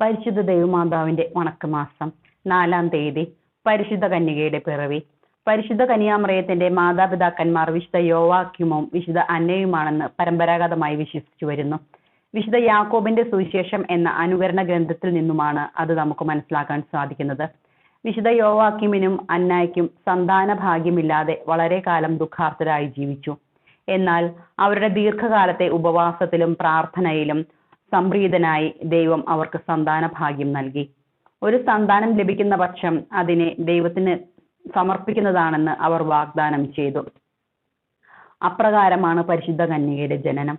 പരിശുദ്ധ ദൈവമാതാവിന്റെ വണക്കമാസം നാലാം തീയതി പരിശുദ്ധ കന്യകയുടെ പിറവി. പരിശുദ്ധ കന്യാമറയത്തിന്റെ മാതാപിതാക്കന്മാർ വിശുദ്ധ യോവാക്യുമും വിശുദ്ധ അന്നയുമാണെന്ന് പരമ്പരാഗതമായി വിശ്വസിച്ചു വരുന്നു. വിശുദ്ധ യാക്കോബിന്റെ സുവിശേഷം എന്ന അനുകരണ ഗ്രന്ഥത്തിൽ നിന്നുമാണ് അത് നമുക്ക് മനസ്സിലാക്കാൻ സാധിക്കുന്നത്. വിശുദ്ധ യോവാക്യുമിനും അന്നായ്ക്കും സന്താന ഭാഗ്യമില്ലാതെ വളരെ കാലം ദുഃഖാർത്ഥരായി ജീവിച്ചു. എന്നാൽ അവരുടെ ദീർഘകാലത്തെ ഉപവാസത്തിലും പ്രാർത്ഥനയിലും സംപ്രീതനായി ദൈവം അവർക്ക് സന്താന ഭാഗ്യം നൽകി. ഒരു സന്താനം ലഭിക്കുന്ന പക്ഷം അതിനെ ദൈവത്തിന് സമർപ്പിക്കുന്നതാണെന്ന് അവർ വാഗ്ദാനം ചെയ്തു. അപ്രകാരമാണ് പരിശുദ്ധ കന്യകയുടെ ജനനം.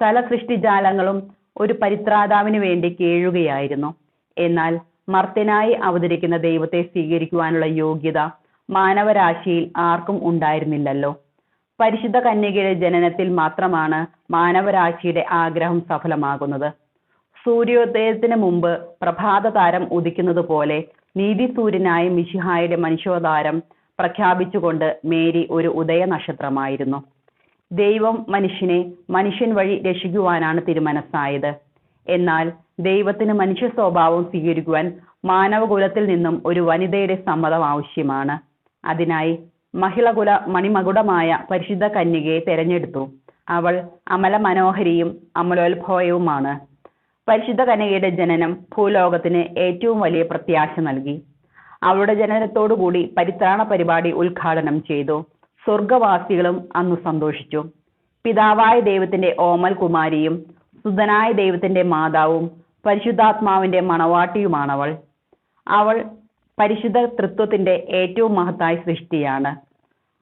സകല സൃഷ്ടിജാലങ്ങളും ഒരു പരിത്രാതാവിന് വേണ്ടി കേഴുകയായിരുന്നു. എന്നാൽ മർത്യനായി അവതരിക്കുന്ന ദൈവത്തെ സ്വീകരിക്കുവാനുള്ള യോഗ്യത മാനവരാശിയിൽ ആർക്കും ഉണ്ടായിരുന്നില്ലല്ലോ. പരിശുദ്ധ കന്യകയുടെ ജനനത്തിൽ മാത്രമാണ് മാനവരാശിയുടെ ആഗ്രഹം സഫലമാകുന്നത്. സൂര്യോദയത്തിന് മുമ്പ് പ്രഭാത താരം ഉദിക്കുന്നത് പോലെ നീതി സൂര്യനായ മിശിഹായുടെ മനുഷ്യോദാരം പ്രഖ്യാപിച്ചുകൊണ്ട് മേരി ഒരു ഉദയ നക്ഷത്രമായിരുന്നു ദൈവം മനുഷ്യനെ മനുഷ്യൻ വഴി രക്ഷിക്കുവാനാണ് തിരുമനസ്സായത്. എന്നാൽ ദൈവത്തിന് മനുഷ്യ സ്വഭാവം സ്വീകരിക്കുവാൻ മാനവകുലത്തിൽ നിന്നും ഒരു വനിതയുടെ സമ്മതം ആവശ്യമാണ്. അതിനായി മഹിളകുല മണിമകുടമായ പരിശുദ്ധ കന്യകയെ തെരഞ്ഞെടുത്തു. അവൾ അമല മനോഹരിയും അമലോത്ഭവയുമാണ് പരിശുദ്ധ കന്യകയുടെ ജനനം ഭൂലോകത്തിന് ഏറ്റവും വലിയ പ്രത്യാശ നൽകി. അവളുടെ ജനനത്തോടുകൂടി പരിത്രാണ പരിപാടി ഉദ്ഘാടനം ചെയ്തു. സ്വർഗവാസികളും അന്ന് സന്തോഷിച്ചു. പിതാവായ ദൈവത്തിന്റെ ഓമൽ കുമാരിയും സുതനായ ദൈവത്തിന്റെ മാതാവും പരിശുദ്ധാത്മാവിന്റെ മണവാട്ടിയുമാണവൾ. അവൾ പരിശുദ്ധ തൃത്വത്തിന്റെ ഏറ്റവും മഹത്തായ സൃഷ്ടിയാണ്.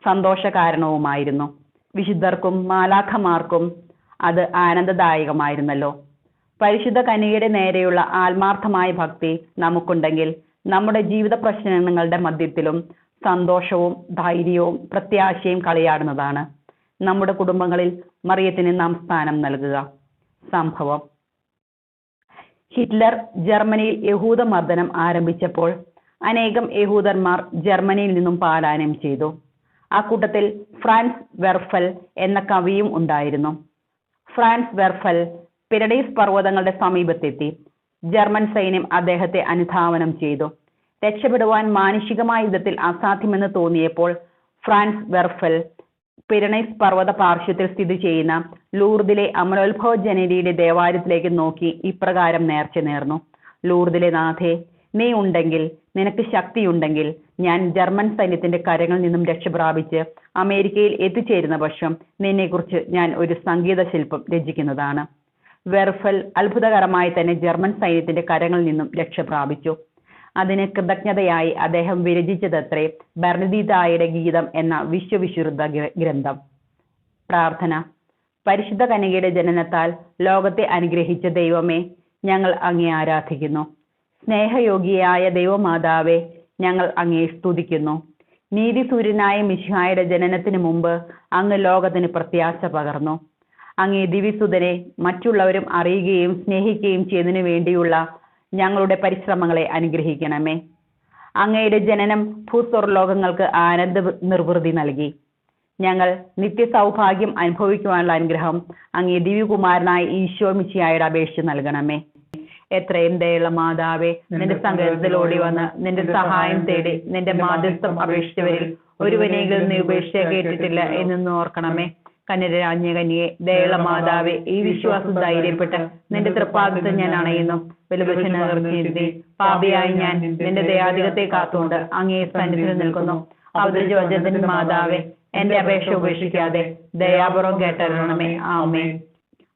സന്തോഷകാരണവുമായിരുന്നു. വിശുദ്ധർക്കും മാലാഖമാർക്കും അത് ആനന്ദദായകമായിരുന്നല്ലോ. പരിശുദ്ധ കനികയുടെ നേരെയുള്ള ആത്മാർത്ഥമായ ഭക്തി നമുക്കുണ്ടെങ്കിൽ നമ്മുടെ ജീവിത പ്രശ്നങ്ങളുടെ മധ്യത്തിലും സന്തോഷവും ധൈര്യവും പ്രത്യാശയും കളിയാടുന്നതാണ്. നമ്മുടെ കുടുംബങ്ങളിൽ മറിയത്തിന് നാം സ്ഥാനം നൽകുക. സംഭവം. ഹിറ്റ്ലർ ജർമ്മനിയിൽ യഹൂദ മർദ്ദനം ആരംഭിച്ചപ്പോൾ അനേകം യഹൂദന്മാർ ജർമ്മനിയിൽ നിന്നും പാലായനം ചെയ്തു. ആ കൂട്ടത്തിൽ ഫ്രാൻസ് വെർഫൽ എന്ന കവിയും ഉണ്ടായിരുന്നു. ഫ്രാൻസ് വെർഫൽ പിരഡീസ് പർവതങ്ങളുടെ സമീപത്തെത്തി. ജർമ്മൻ സൈന്യം അദ്ദേഹത്തെ അനുധാവനം ചെയ്തു. രക്ഷപ്പെടുവാൻ മാനുഷികമായ യുദ്ധത്തിൽ അസാധ്യമെന്ന് തോന്നിയപ്പോൾ ഫ്രാൻസ് വെർഫൽ പിരണൈസ് പർവത പാർശ്വത്തിൽ സ്ഥിതി ചെയ്യുന്ന ലൂർദിലെ അമലോത്ഭവ ജനനിയുടെ ദേവാലയത്തിലേക്ക് നോക്കി ഇപ്രകാരം നേർച്ച നേർന്നു. ലൂർദിലെ നാഥേ നീ ഉണ്ടെങ്കിൽ നിനക്ക് ശക്തിയുണ്ടെങ്കിൽ ഞാൻ ജർമ്മൻ സൈന്യത്തിന്റെ കരങ്ങളിൽ നിന്നും രക്ഷപ്രാപിച്ച് അമേരിക്കയിൽ എത്തിച്ചേരുന്ന പക്ഷം നിന്നെക്കുറിച്ച് ഞാൻ ഒരു സംഗീത ശില്പം രചിക്കുന്നതാണ്. വെർഫൽ അത്ഭുതകരമായി തന്നെ ജർമ്മൻ സൈന്യത്തിന്റെ കരങ്ങളിൽ നിന്നും രക്ഷപ്രാപിച്ചു അതിന് കൃതജ്ഞതയായി അദ്ദേഹം വിരചിച്ചതത്രേ ഭരണിതായുടെ ഗീതം എന്ന വിശ്വവിശുദ്ധ ഗ്രന്ഥം. പ്രാർത്ഥന. പരിശുദ്ധ കനികയുടെ ജനനത്താൽ ലോകത്തെ അനുഗ്രഹിച്ച ദൈവമേ ഞങ്ങൾ അങ്ങേ ആരാധിക്കുന്നു. സ്നേഹയോഗിയായ ദൈവമാതാവെ ഞങ്ങൾ അങ്ങേ സ്തുതിക്കുന്നു. നീതിസൂര്യനായ മിശിഹായുടെ ജനനത്തിന് മുമ്പ് അങ്ങ് ലോകത്തിന് പ്രത്യാശ പകർന്നു. അങ്ങേ ദിവ്യസുതനെ മറ്റുള്ളവരും അറിയുകയും സ്നേഹിക്കുകയും ചെയ്തതിനു വേണ്ടിയുള്ള ഞങ്ങളുടെ പരിശ്രമങ്ങളെ അനുഗ്രഹിക്കണമേ. അങ്ങയുടെ ജനനം ഭൂസ്വർലോകങ്ങൾക്ക് ആനന്ദ നിർവൃതി നൽകി. ഞങ്ങൾ നിത്യസൗഭാഗ്യം അനുഭവിക്കുവാനുള്ള അനുഗ്രഹം അങ്ങേ ദിവ്യകുമാരനായ ഈശോ മിശിയായുടെ അപേക്ഷ നൽകണമേ. എത്രയും ദയുള്ള മാതാവേ നിന്റെ സങ്കേതത്തിൽ ഓടി വന്ന് നിന്റെ സഹായം തേടി നിന്റെ മാധ്യസ്ഥം അപേക്ഷിച്ചവരിൽ ഒരുവനെങ്കിലും നീ ഉപേക്ഷ കേട്ടിട്ടില്ല എന്നൊന്ന് ഓർക്കണമേ. കന്യരാജ്ഞ കന്യയെ ദയുള്ള മാതാവേ ഈ വിശ്വാസം ധൈര്യപ്പെട്ട് നിന്റെ തൃപ്പാദത്തെ ഞാൻ അണയുന്നു. വലുപക്ഷനീതി പാപിയായി ഞാൻ നിന്റെ ദയാധികത്തെ കാത്തുകൊണ്ട് അങ്ങേ സന്നിധിയിൽ നിൽക്കുന്നു. അവതരിച്ച വചനത്തിന്റെ മാതാവേ എന്റെ അപേക്ഷ ഉപേക്ഷിക്കാതെ ദയാപുറം കേട്ടറിയണമേ. ആമേ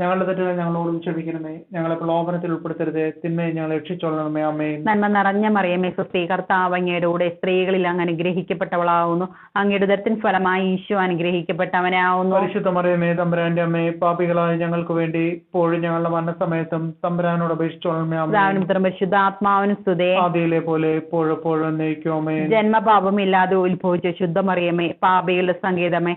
ഞങ്ങളുടെ തെറ്റുകൾ ഞങ്ങളോടും ക്ഷമിക്കണമേ. ഞങ്ങളെ പ്രലോഭനത്തിൽ ഉൾപ്പെടുത്തരുത്. തിന്മയെ ഞങ്ങളെ രക്ഷിച്ചോളണമേ. അമ്മേ നന്മ നിറഞ്ഞ മറിയമേ സുസ്ത്രീ കർത്താവ് അങ്ങയുടെ കൂടെ സ്ത്രീകളിൽ അങ്ങ് അനുഗ്രഹിക്കപ്പെട്ടവളാവുന്നു അങ്ങയുടെ ദരത്തിൻ ഫലമായി ഈശോ അനുഗ്രഹിക്കപ്പെട്ടവനാവുന്നു. പരിശുദ്ധ മറിയമേ തമ്പുരാന്റെ അമ്മേ പാപികളായ ഞങ്ങൾക്ക് വേണ്ടി ഇപ്പോഴും ഞങ്ങളുടെ മരണസമയത്തും തമ്പുരാനോട് അപേക്ഷിച്ചോളണമേ. അമ്മേ സ്തുതേ. ആദിയിലെ പോലെ ഇപ്പോഴും എപ്പോഴും എന്നേക്കും. അമ്മേ ജന്മപാപമില്ലാതെ ഉത്ഭവിച്ച ശുദ്ധമറിയമേ പാപികളുടെ സങ്കേതമേ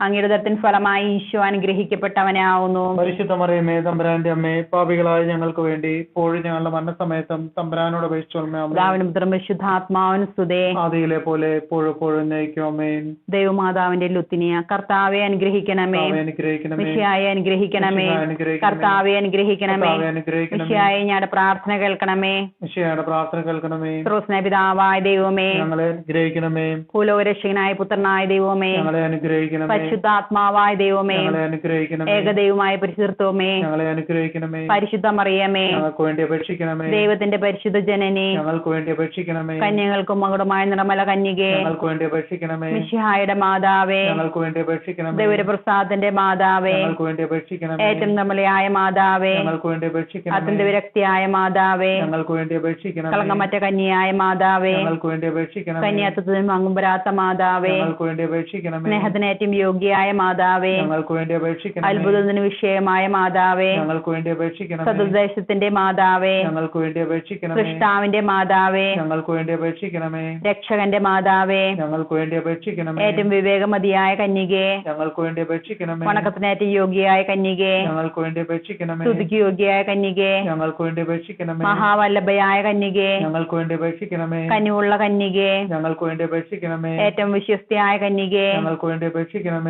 അങ്ങയുടെ ഫലമായി ഈശോ അനുഗ്രഹിക്കപ്പെട്ടവനാവുന്നു. പരിശുദ്ധ മറിയമേ തമ്പുരാന്റെ അമ്മേ പാപികളായ ഞങ്ങൾക്ക് വേണ്ടി ഇപ്പോഴും ഞങ്ങളുടെ മരണസമയത്തും തമ്പുരാനോട് അമ്മേ പിതാവിനും പുത്രനും ആദിയിലെ പോലെ എപ്പോഴും എപ്പോഴും ദൈവമാതാവിന്റെ ലുത്തിനിയ കർത്താവെ അനുഗ്രഹിക്കണമേ. അനുഗ്രഹിക്കണമേ. അനുഗ്രഹിക്കണമേ. കർത്താവെ അനുഗ്രഹിക്കണമേ. അനുഗ്രഹിക്കണമേ. ഞങ്ങളുടെ പ്രാർത്ഥന കേൾക്കണമേ. മിശിഹായുടെ പ്രാർത്ഥന കേൾക്കണമേ. സ്രോസ്ന പിതാവായ ദൈവമേ. ഞങ്ങളെ അനുഗ്രഹിക്കണമേ. ഭൂലോകരക്ഷകനായ പുത്രനായ ദൈവമേ. ഞങ്ങളെ അനുഗ്രഹിക്കണമേ. പരിശുദ്ധാത്മാവായ ദൈവമേ ഏകദൈവമായ പരിശുദ്ധത്വമേ അനുഗ്രഹിക്കണമേ. പരിശുദ്ധ മറിയമേ വേണ്ടി അപേക്ഷിക്കണമേ. ദൈവത്തിന്റെ പരിശുദ്ധ ജനനെ ഞങ്ങൾക്ക് വേണ്ടി അപേക്ഷിക്കണമേ. കന്യകൾക്കും മകുടമായ നിറമല കന്യകെ ഞങ്ങൾക്ക് വേണ്ടി അപേക്ഷിക്കണമേ. മിശിഹായുടെ മാതാവേ ഞങ്ങൾക്ക് വേണ്ടി അപേക്ഷിക്കണമേ. ദൈവപ്രസാദന്റെ മാതാവേ ഞങ്ങൾക്ക് വേണ്ടി അപേക്ഷിക്കണമേ. ഏറ്റവും നമ്മളെയായ മാതാവേ ഞങ്ങൾക്ക് വേണ്ടി അപേക്ഷിക്കണമേ. അത്യന്ത വിരക്തിയായ മാതാവേ ഞങ്ങൾക്ക് വേണ്ടി അപേക്ഷിക്കണമേ. കളങ്കമറ്റ കന്യായ മാതാവേ ഞങ്ങൾക്ക് വേണ്ടി അപേക്ഷിക്കണമേ. കന്യാത്വത്തിന് മങ്ങുമ്പരാത്ത മാതാവേ ഞങ്ങൾക്ക് വേണ്ടി അപേക്ഷിക്കണമേ. സ്നേഹത്തിനേറ്റവും യോഗ്യയായ മാതാവേ ഞങ്ങൾക്ക് വേണ്ടി അപേക്ഷിക്കണം അത്ഭുതത്തിന് വിഷയമായ മാതാവേ ഞങ്ങൾക്ക് വേണ്ടി അപേക്ഷിക്കണം സതുദ്ദേശത്തിന്റെ മാതാവേ ഞങ്ങൾക്ക് വേണ്ടി അപേക്ഷിക്കണം കൃഷ്ണാവിന്റെ മാതാവേ ഞങ്ങൾക്ക് വേണ്ടി അപേക്ഷിക്കണമേ രക്ഷകന്റെ മാതാവേ ഞങ്ങൾക്ക് വേണ്ടി അപേക്ഷിക്കണമേ ഏറ്റവും വിവേകമതിയായ കന്യകേ ഞങ്ങൾക്ക് വേണ്ടി അപേക്ഷിക്കണമേ വണക്കത്തിനേറ്റവും യോഗ്യയായ കന്യകേ ഞങ്ങൾക്ക് വേണ്ടി അപേക്ഷിക്കണമേ സ്തുതിക്ക് യോഗ്യയായ കന്യകേ ഞങ്ങൾക്ക് വേണ്ടി അപേക്ഷിക്കണമേ മഹാവല്ലഭയായ കന്യകേ ഞങ്ങൾക്ക് വേണ്ടി അപേക്ഷിക്കണമേ കനിവുള്ള കന്യകേ ഞങ്ങൾക്ക് വേണ്ടി അപേക്ഷിക്കണമേ ഏറ്റവും വിശ്വസ്തയായ കന്യകേ ഞങ്ങൾക്ക് വേണ്ടി അപേക്ഷിക്കണമേ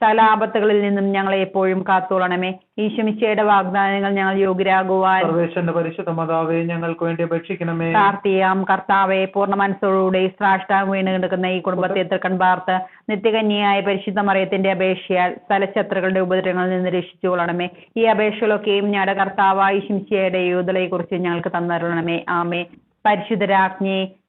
സകല ആപത്തുകളിൽ നിന്നും ഞങ്ങളെ എപ്പോഴും കാത്തോളണമേ. ഈശ്വമിശയുടെ വാഗ്ദാനങ്ങൾ ഞങ്ങൾ യോഗ്യരാകുവാൻ സർവേശ്വരന്റെ പരിശുദ്ധ മാതാവെ ഞങ്ങൾക്ക് വേണ്ടി അപേക്ഷിക്കണമേ. പ്രാർത്ഥിയാം കർത്താവെ പൂർണ മനസ്സോടുകൂടി വീണ് കിടക്കുന്ന ഈ കുടുംബത്തെ തൃക്കൺ പാർത്ത് നിത്യകന്യയായ പരിശുദ്ധ മറിയത്തിന്റെ അപേക്ഷയാൽ സ്ഥലശത്രുക്കളുടെ ഉപദ്രവങ്ങളിൽ നിന്ന് രക്ഷിച്ചുകൊള്ളണമേ. ഈ അപേക്ഷകളൊക്കെയും ഞങ്ങളുടെ കർത്താവായ ശിംശയുടെ യൂതലയെ കുറിച്ച് ഞങ്ങൾക്ക് തന്നരുളണമേ. ആമേ പരിശുദ്ധരാജ്ഞി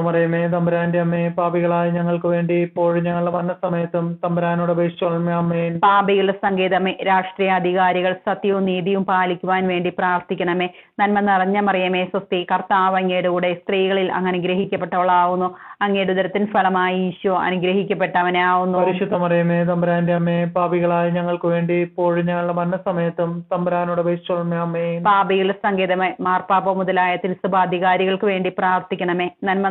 മറിയമേ തമ്പുരാന്റെ അമ്മേ പാപികളായ ഞങ്ങൾക്ക് വേണ്ടി ഇപ്പോഴും ഞങ്ങളുടെ മരണസമയത്തും തമ്പുരാനോട് അപേക്ഷിച്ചോളമേ പാപികളുടെ സങ്കേതമേ രാഷ്ട്രീയ അധികാരികൾ സത്യവും നീതിയും പാലിക്കുവാൻ വേണ്ടി പ്രാർത്ഥിക്കണമേ. നന്മ നിറഞ്ഞ മറിയമേ സ്വസ്തി കർത്താവ് അങ്ങയുടെ കൂടെ സ്ത്രീകളിൽ അങ്ങ് അനുഗ്രഹിക്കപ്പെട്ടവളാവുന്നു അങ്ങയുടെ ഉദരത്തിൻ ഫലമായി ഈശോ അനുഗ്രഹിക്കപ്പെട്ടവനാവുന്നു. പരിശുദ്ധ മറിയമേ തമ്പുരാന്റെ അമ്മേ പാപികളായ ഞങ്ങൾക്ക് വേണ്ടി ഇപ്പോഴും ഞങ്ങളുടെ മരണസമയത്തും തമ്പുരാനോട് അപേക്ഷിച്ചോളമേ അമ്മേ പാപികളുടെ സങ്കേതമേ മാർപ്പാപ്പ മുതലായ തിരുസഭാധികാരികൾക്ക് വേണ്ടി പ്രാർത്ഥിക്കണമേ. നന്മ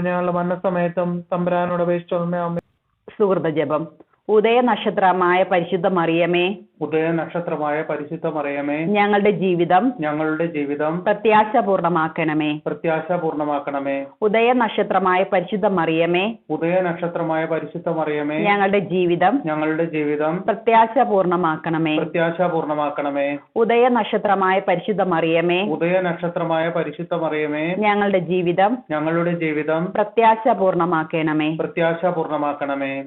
ഞങ്ങളുടെ മരണസമയത്തും തമ്പുരാനോട് അപേക്ഷിച്ചു സുഹൃത ജപം ഉദയ നക്ഷത്രമായ പരിശുദ്ധ മറിയമേ ഉദയ നക്ഷത്രമായ പരിശുദ്ധ മറിയമേ ഞങ്ങളുടെ ജീവിതം ഞങ്ങളുടെ ജീവിതം പ്രത്യാശപൂർണമാക്കണമേ. പ്രത്യാശപൂർണമാക്കണമേ. ഉദയ നക്ഷത്രമായ പരിശുദ്ധ മറിയമേ ഉദയ നക്ഷത്രമായ പരിശുദ്ധ മറിയമേ ഞങ്ങളുടെ ജീവിതം ഞങ്ങളുടെ ജീവിതം പ്രത്യാശപൂർണമാക്കണമേ. പ്രത്യാശപൂർണമാക്കണമേ. ഉദയ നക്ഷത്രമായ പരിശുദ്ധ മറിയമേ ഉദയ നക്ഷത്രമായ പരിശുദ്ധ മറിയമേ ഞങ്ങളുടെ ജീവിതം ഞങ്ങളുടെ ജീവിതം പ്രത്യാശപൂർണമാക്കണമേ. പ്രത്യാശാപൂർണമാക്കണമേ.